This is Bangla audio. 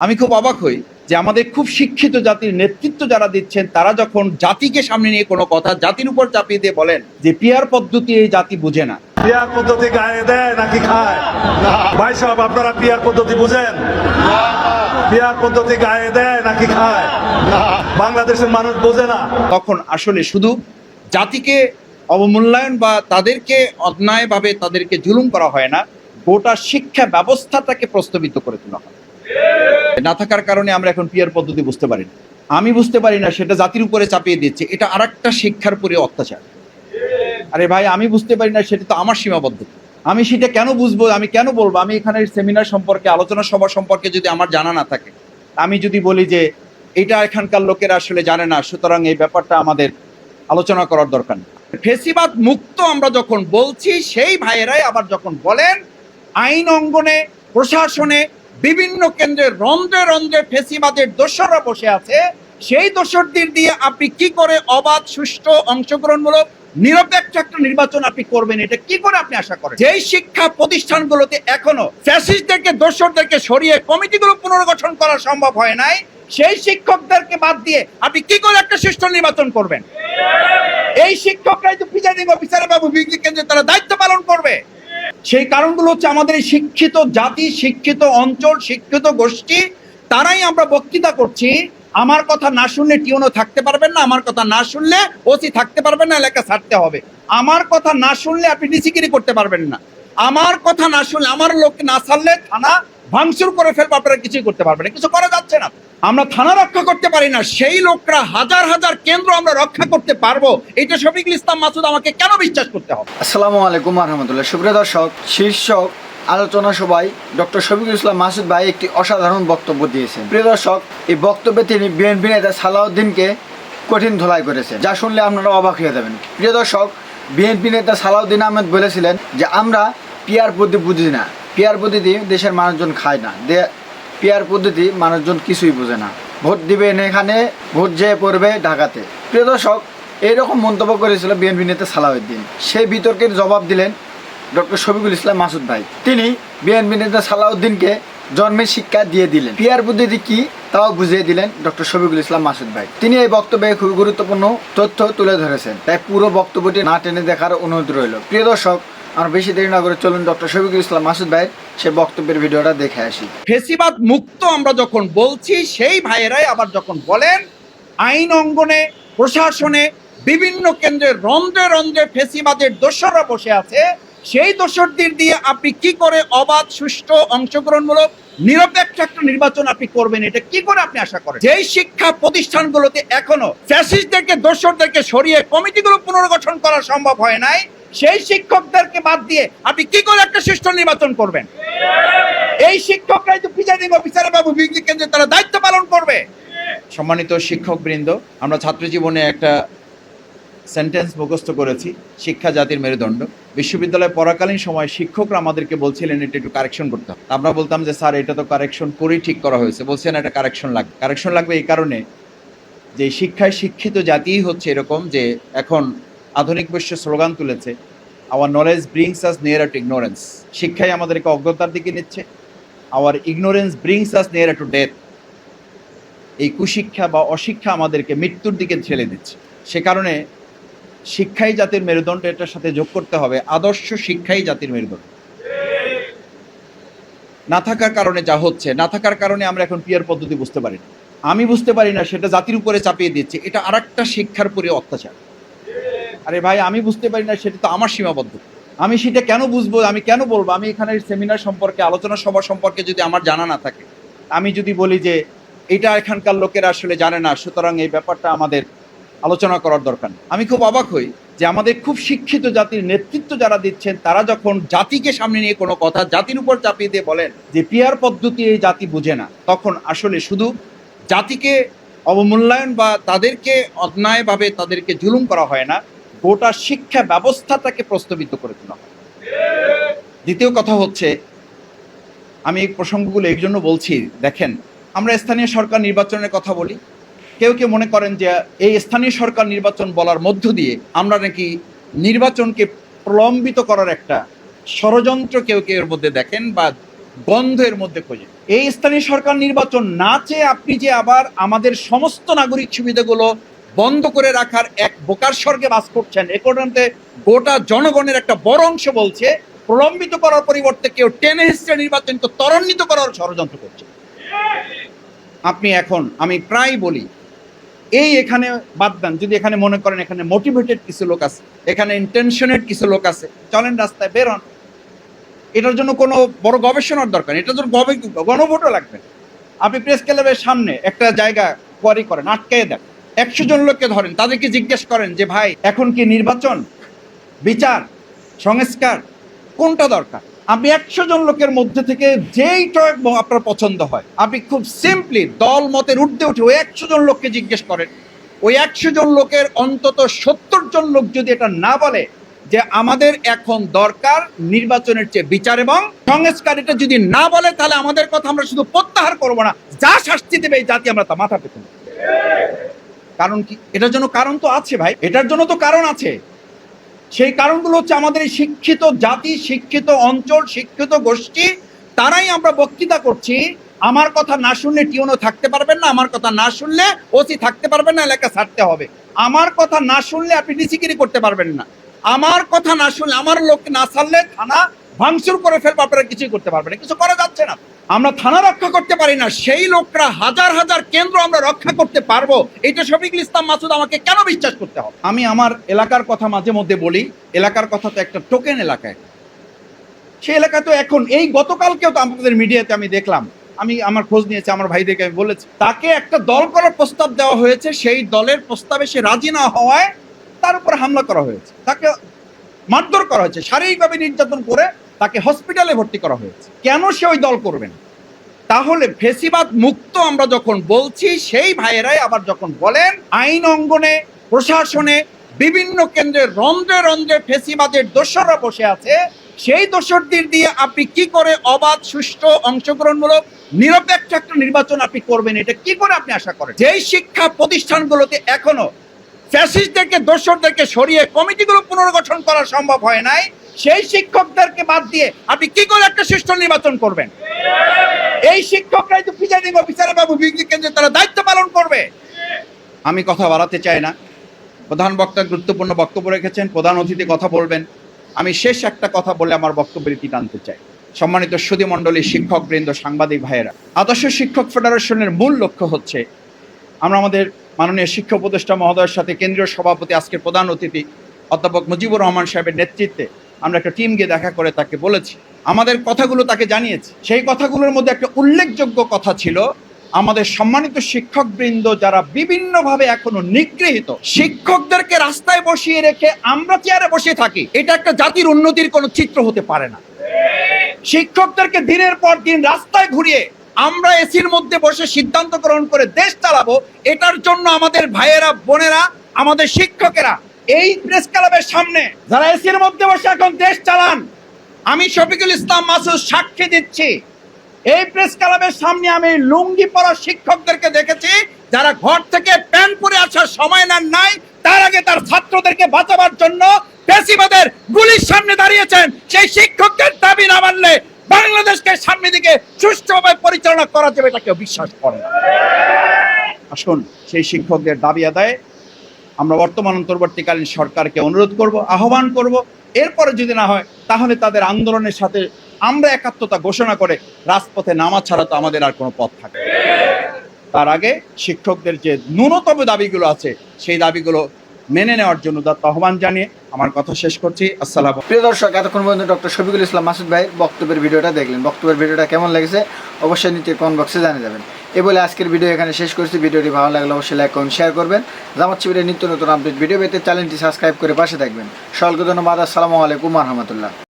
আমি খুব অবাক হই যে আমাদের খুব শিক্ষিত জাতির নেতৃত্ব যারা দিচ্ছেন তারা যখন জাতিকে সামনে নিয়ে কোনো কথা জাতির উপর চাপিয়ে দিয়ে বলেন যে পিয়ার পদ্ধতি এই জাতি বুঝে না। পিয়ার পদ্ধতি গায়ে দেয় নাকি খায়? ভাই সাহেব আপনারা পিয়ার পদ্ধতি বুঝেন? পিয়ার পদ্ধতি গায়ে দেয় নাকি খায়? বাংলাদেশের মানুষ বোঝে না। তখন আসলে শুধু জাতিকে অবমূল্যায়ন বা তাদেরকে অন্যায়ভাবে তাদেরকে জুলুম করা হয় না গোটা শিক্ষা ব্যবস্থাটাকে প্রস্তাবিত করে তোলা হয়। না থাকার কারণে আমরা এখন পিয়ার পদ্ধতি বুঝতে পারি না। আমি বুঝতে পারি না, সেটা জাতির উপরে চাপিয়ে দিচ্ছে। এটা আরেকটা শিক্ষার পরে অত্যাচার। আরে ভাই, আমি বুঝতে পারি না, সেটা তো আমার সীমাবদ্ধতা আমি সেটা কেন বুঝব, আমি কেন বলব? আমি এখানে সেমিনার সম্পর্কে, আলোচনা সভা সম্পর্কে যদি আমার জানা না থাকে, আমি যদি বলি যে এটা এখানকার লোকেরা আসলে জানে না, সুতরাং এই ব্যাপারটা আমাদের আলোচনা করার দরকার ফেসিবাদ মুক্ত আমরা যখন বলছি, সেই ভাইয়েরাই আবার যখন বলেন, আইন অঙ্গনে, প্রশাসনে বিভিন্ন কেন্দ্রে রন্ধ্রে রন্ধ্রে ফেসিবাদের দোসররা বসে আছে। সেই দোসরদের দিয়ে আপনি কি করে অবাধ, সুষ্ঠু, অংশগ্রহণমূলক, নিরপেক্ষ একটা নির্বাচন আপনি করবেন? এটা কি করে আপনি আশা করেন? যেই শিক্ষা প্রতিষ্ঠানগুলোতে এখনও ফ্যাসিস্টদেরকে, দোসরদেরকে সরিয়ে কমিটিগুলো পুনর্গঠন করা সম্ভব হয় নাই, সেই শিক্ষকদেরকে বাদ দিয়ে আপনি কি করে একটা সুষ্ঠু নির্বাচন করবেন? এই শিক্ষকরাই তো প্রিজাইডিং অফিসার বাবু বিজলি কেন্দ্রে তারা দায়িত্ব পালন করবে। সেই কারণগুলো হচ্ছে আমাদের এই শিক্ষিত জাতি, শিক্ষিত অঞ্চল, শিক্ষিত গোষ্ঠী, তারাই আমরা বক্তৃতা করছি। আমার কথা না শুনলে টিউনও থাকতে পারবেন না, আমার কথা না শুনলে ওসি থাকতে পারবেন না, এলাকা ছাড়তে হবে। আমার কথা না শুনলে আপনি ডিসিগিরি করতে পারবেন না। আমার কথা না শুনলে, আমার লোক না ছাড়লে থানা ভাঙচুর করে ফেলবে, আপনারা কিছুই করতে পারবেন না। কিছু করা যাচ্ছে না। আমরা থানা রক্ষা করতে পারি না। সেই লোকরা হাজার হাজার কেন্দ্র আমরা রক্ষা করতে পারব। এটা শফিকুল ইসলাম মাসুদ, আমাকে কেন বিশ্বাস করতে হবে? আসসালামু আলাইকুম রহমতুল্লাহ সুপ্রিয় দর্শক, শীর্ষক আলোচনা সভায় ডক্টর শফিকুল ইসলাম মাসুদ ভাই একটি অসাধারণ বক্তব্য দিয়েছেন। প্রিয় দর্শক, এই বক্তব্যে তিনি বিএনপি নেতা সালাউদ্দিনকে কঠিন ধোলাই করেছে যা শুনলে আপনারা অবাক হয়ে যাবেন। প্রিয় দর্শক, বিএনপি নেতা সালাউদ্দিন আহমেদ বলেছিলেন যে, আমরা পিয়ার পদ্ধতি বুঝি না। পিয়ার পদ্ধতি দেশের মানুষজন খায় না। পিয়ার পদ্ধতি মানুষজন কিছুই বোঝে না। ভোট দিবেন এখানে, ভোট যেয়ে পড়বে ঢাকাতে। প্রিয় দর্শক, এইরকম মন্তব্য করেছিল বিএনপি নেতা সালাউদ্দিন। সেই বিতর্কের জবাব দিলেন ডক্টর শফিকুল ইসলাম মাসুদ ভাই। তিনি বিএনপি নেতা সালাউদ্দিনকে জন্মের শিক্ষা দিয়ে দিলেন। পিয়ার পদ্ধতি কি তাও বুঝিয়ে দিলেন ডক্টর শফিকুল ইসলাম মাসুদ ভাই। তিনি এই বক্তব্যে খুবই গুরুত্বপূর্ণ তথ্য তুলে ধরেছেন। তাই পুরো বক্তব্যটি না টেনে দেখার অনুরোধ রইল। প্রিয় দর্শক আমরা বেশি দেরি না করে চলুন ডক্টর শফিকুল ইসলাম মাসুদ ভাই সে বক্তব্যের ভিডিওটা দেখে আসি। ফেসিবাদ মুক্ত আমরা যখন বলছি, সেই ভাইয়েরাই আবার যখন বলেন, আইন অঙ্গনে, প্রশাসনে, বিভিন্ন কেন্দ্রে রন্ধ্রে রন্ধ্রে ফেসিবাদের দোসররা বসে আছে, সেই দোসরদের দিয়ে আপনি কি করে অবাধ, সুষ্ঠু, অংশগ্রহণমূলক, নিরপেক্ষ একটা নির্বাচন আপনি করবেন, এটা কি করে আপনি আশা করেন? যেই শিক্ষা প্রতিষ্ঠানগুলোতে এখনও ফ্যাসিস্টদেরকে দোসরদেরকে সরিয়ে কমিটিগুলো পুনর্গঠন করা সম্ভব হয় নাই সেই শিক্ষকদেরকে বাদ দিয়ে আপনি কি করে একটা সুষ্ঠু নির্বাচন করবেন? এই শিক্ষকরাই তো প্রিজাইডিং অফিসার বাবু বিজলি কেন্দ্রে তারা দায়িত্ব পালন করবে। সম্মানিত শিক্ষক বৃন্দ আমরা ছাত্র জীবনে একটা সেন্টেন্স মুখস্থ করেছি, শিক্ষা জাতির মেরুদণ্ড। বিশ্ববিদ্যালয়ে পড়াকালীন সময় শিক্ষকরা আমাদেরকে বলছিলেন, এটা একটু কারেকশন করতে হবে। আমরা বলতাম যে, স্যার, এটা তো কারেকশন করেই ঠিক করা হয়েছে। বলছেন, এটা কারেকশন লাগবে। কারেকশন লাগবে এই কারণে যে, শিক্ষায় শিক্ষিত জাতিই হচ্ছে এরকম যে, এখন আধুনিক বিশ্ব স্লোগান তুলেছে our knowledge brings us near to ignorance শিক্ষাই আমাদেরকে অজ্ঞতার দিকে নিচ্ছে our ignorance brings us near to death এই কুশিক্ষা বা অশিক্ষা আমাদেরকে মৃত্যুর দিকে ঠেলে দিচ্ছে। সে কারণে শিক্ষাই জাতির মেরুদণ্ড, এটার সাথে যোগ করতে হবে আদর্শ শিক্ষাই জাতির মেরুদণ্ড। না থাকার কারণে যা হচ্ছে, না থাকার কারণে আমরা এখন পিয়ার পদ্ধতি বুঝতে পারি না আমি বুঝতে পারি না, সেটা জাতির উপরে চাপিয়ে দিচ্ছে। এটা আরেকটা শিক্ষার পরে অত্যাচার। আরে ভাই, আমি বুঝতে পারি না, সেটা তো আমার সীমাবদ্ধ। আমি সেটা কেন বুঝব, আমি কেন বলব? আমি এখানে সেমিনার সম্পর্কে, আলোচনা সভা সম্পর্কে যদি আমার জানা না থাকে, আমি যদি বলি যে এটা এখানকার লোকেরা আসলে জানে না, সুতরাং এই ব্যাপারটা আমাদের আলোচনা করার দরকার আমি খুব অবাক হই যে আমাদের খুব শিক্ষিত জাতির নেতৃত্ব যারা দিচ্ছেন, তারা যখন জাতিকে সামনে নিয়ে কোনো কথা জাতির উপর চাপিয়ে দিয়ে বলেন যে পিয়ার পদ্ধতি এই জাতি বুঝে না, তখন আসলে শুধু জাতিকে অবমূল্যায়ন বা তাদেরকে অন্যায়ভাবে তাদেরকে জুলুম করা হয় না গোটা শিক্ষা ব্যবস্থাটাকে প্রস্তাবিত করে তোলা দ্বিতীয় কথা হচ্ছে, আমি এই প্রসঙ্গগুলো এই জন্য বলছি, দেখেন, আমরা স্থানীয় সরকার নির্বাচনের কথা বলি। কেউ কেউ মনে করেন যে এই স্থানীয় সরকার নির্বাচন বলার মধ্য দিয়ে আমরা নাকি নির্বাচনকে প্রলম্বিত করার একটা ষড়যন্ত্র কেউ কেউ এর মধ্যে দেখেন বা গন্ধের মধ্যে খোঁজে। এই স্থানীয় সরকার নির্বাচন না চেয়ে আপনি যে আবার আমাদের সমস্ত নাগরিক সুবিধাগুলো বন্ধ করে রাখার এক বোকার স্বর্গে বাস করছেন। এ পর্যন্ত গোটা জনগণের একটা বড় অংশ বলছে, প্রলম্বিত করার পরিবর্তে কেউ টেনে হিস্ট্রে নির্বাচনকে ত্বরান্বিত করার ষড়যন্ত্র করছে। আপনি এখন, আমি প্রায় বলি, এই এখানে বাদ দেন, যদি এখানে মনে করেন এখানে মোটিভেটেড কিছু লোক আছে, এখানে ইন্টেনশনের কিছু লোক আছে, চলেন রাস্তায় বেরোন এটার জন্য কোনো বড় গবেষণার দরকার এটার জন্য গণভোটও লাগবে। আপনি প্রেস ক্লাবের সামনে একটা জায়গা কোয়ারি করেন আটকে দেন। একশো জন লোককে ধরেন, তাদেরকে জিজ্ঞেস করেন যে, ভাই, এখন কি নির্বাচন, বিচার, সংস্কার, কোনটা দরকার? আপনি একশো জন লোকের মধ্যে থেকে যেই যেইটা আপনার পছন্দ হয়, আপনি খুব সিম্পলি দল মতের উঠতে উঠে ওই একশো জন লোককে জিজ্ঞেস করেন। ওই একশো জন লোকের অন্তত সত্তর জন লোক যদি এটা না বলে যে, আমাদের এখন দরকার নির্বাচনের চেয়ে বিচার এবং সংস্কার। এটা যদি না বলে, তাহলে আমাদের কথা আমরা শুধু প্রত্যাহার করব না। যা শাস্তি দেবে এই জাতি আমরা তা মাথা পেতে। কারণ কি? এটার জন্য কারণ তো আছে ভাই। এটার জন্য তো কারণ আছে। সেই কারণগুলো হচ্ছে আমাদের এই শিক্ষিত জাতি, শিক্ষিত অঞ্চল, শিক্ষিত গোষ্ঠী, তারাই আমরা বক্তৃতা করছি। আমার কথা না শুনলে টিউনও থাকতে পারবেন না, আমার কথা না শুনলে ওসি থাকতে পারবেন না, এলাকা ছাড়তে হবে। আমার কথা না শুনলে আপনি ডিসিগিরি করতে পারবেন না। আমার কথা না শুনলে, আমার লোক না ছাড়লে থানা ভাঙচুর করে ফেলব, আপনারা কিছুই করতে পারবেন কিছু করা যাচ্ছে না। আমরা থানা রক্ষা করতে পারি না, সেই লোকরা হাজার হাজার কেন্দ্র আমরা রক্ষা করতে পারব এটা শফিকুল ইসলাম মাসুদ আমাকে কেন বিশ্বাস করতে হবে? আমি আমার এলাকার কথা মাঝে মধ্যে বলি, এলাকার কথা তো একটা টোকেন এলাকায়। সেই এলাকা তো এখন, এই গতকালকেও তো আমাদের মিডিয়াতে আমি দেখলাম, আমি আমার খোঁজ নিয়েছি, আমার ভাইদেরকে আমি বলেছি, তাকে একটা দল করার প্রস্তাব দেওয়া হয়েছে, সেই দলের প্রস্তাবে সে রাজি না হওয়ায় তার উপর হামলা করা হয়েছে, তাকে মারধর করা হয়েছে, শারীরিকভাবে নির্যাতন করে তাকে হসপিটালে ভর্তি করা হয়েছে। কেন সে ওই দল করবেন তাহলে ফেসিবাদ মুক্ত আমরা যখন বলছি, সেই ভাইয়েরাই আবার যখন বলেন, আইন অঙ্গনে, প্রশাসনে, বিভিন্ন কেন্দ্রে রন্ধ্রে রন্ধ্রে ফেসিবাদের দোসররা বসে আছে, সেই দোসরদের দিয়ে আপনি কি করে অবাধ, সুষ্ঠু, অংশগ্রহণমূলক, নিরপেক্ষ একটা নির্বাচন আপনি করবেন? এটা কি করে আপনি আশা করেন? যেই শিক্ষা প্রতিষ্ঠানগুলোতে এখনও ফ্যাসিস্টদেরকে দোসরদেরকে সরিয়ে কমিটিগুলো পুনর্গঠন করা সম্ভব হয় নাই। সেই শিক্ষকদেরকে বাদ দিয়ে আপনি কি করে একটা সুষ্ঠু নির্বাচন করবেন? এই শিক্ষকরাই তো প্রিজাইডিং অফিসার বাবু বিজ্ঞান কেন্দ্রে তারা দায়িত্ব পালন করবে। আমি কথা বাড়াতে চাই না। প্রধান বক্তা গুরুত্বপূর্ণ বক্তব্য রেখেছেন, প্রধান অতিথি কথা বলবেন। আমি শেষ একটা কথা বলে আমার বক্তব্যের ইতি টানতে চাই। সম্মানিত সুদী মণ্ডলী শিক্ষকবৃন্দ, সাংবাদিক ভাইয়েরা, আদর্শ শিক্ষক ফেডারেশনের মূল লক্ষ্য হচ্ছে আমরা আমাদের মাননীয় শিক্ষা উপদেষ্টা মহোদয়ের সাথে কেন্দ্রীয় সভাপতি, আজকের প্রধান অতিথি অধ্যাপক মুজিবুর রহমান সাহেবের নেতৃত্বে আমরা একটা টিম গিয়ে দেখা করে তাকে বলেছি। আমাদের কথাগুলো তাকে জানিয়েছি। সেই কথাগুলোর মধ্যে একটা উল্লেখযোগ্য কথা ছিল, আমাদের সম্মানিত শিক্ষকবৃন্দ যারা বিভিন্নভাবে এখনও নিগৃহীত, শিক্ষকদেরকে রাস্তায় বসিয়ে রেখে আমরা চেয়ারে বসে থাকি, এটা একটা জাতির উন্নতির কোনো চিত্র হতে পারে না। শিক্ষকদেরকে দিনের পর দিন রাস্তায় ঘুরিয়ে আমরা এসির মধ্যে বসে সিদ্ধান্ত গ্রহণ করে দেশ চালাবো, এটার জন্য আমাদের ভাইয়েরা, বোনেরা, আমাদের শিক্ষকেরা, এই প্রেস ক্লাবের সামনে যারা এসির মধ্যে বসে এখন দেশ চালান, আমি শফিকুল ইসলাম মাসুদ সাক্ষী দিচ্ছি। এই প্রেস ক্লাবের সামনে আমি লুঙ্গি পরা শিক্ষকদেরকে দেখেছি, যারা ঘর থেকে প্যান্ট পরে আসার সময় নেন নাই, তার আগে তার ছাত্রদেরকে বাঁচাবার জন্য পেশিবাদের গুলির সামনে দাঁড়িয়েছেন। সেই শিক্ষকদের দাবি না মানলে বাংলাদেশকে সামনের দিকে সুষ্ঠুভাবে পরিচালনা করা যাবে এটা কেউ বিশ্বাস করে আসুন, সেই শিক্ষকদের দাবি আদায়ে আমরা বর্তমান অন্তর্বর্তীকালীন সরকারকে অনুরোধ করব, আহ্বান করব এরপরে যদি না হয়, তাহলে তাদের আন্দোলনের সাথে আমরা একাত্মতা ঘোষণা করে রাজপথে নামা ছাড়া তো আমাদের আর কোনো পথ থাকে। তার আগে শিক্ষকদের যে ন্যূনতম দাবিগুলো আছে, সেই দাবিগুলো মেনে নেওয়ার জন্য দত্ত আহ্বান জানিয়ে আমার কথা শেষ করছি। আসসালাম প্রিয় দর্শক, এতক্ষণ পর্যন্ত ডক্টর শফিকুল ইসলাম মাসুদ ভাই বক্তব্যের ভিডিওটা দেখলেন। বক্তব্যের ভিডিওটা কেমন লেগেছে অবশ্যই নিচে কমেন্ট বক্সে জানিয়ে যাবেন এ বলে আজকের ভিডিও এখানে শেষ করছি। ভিডিওটি ভালো লাগলে অবশ্যই লাইক করুন শেয়ার করবেন। জামাত শিবিরের নিত্য নতুন আপডেট ভিডিও পেতে চ্যানেলটি সাবস্ক্রাইব করে পাশে থাকবেন। সকলকে ধন্যবাদ। আসসালামু আলাইকুম রহমতুল্লাহ।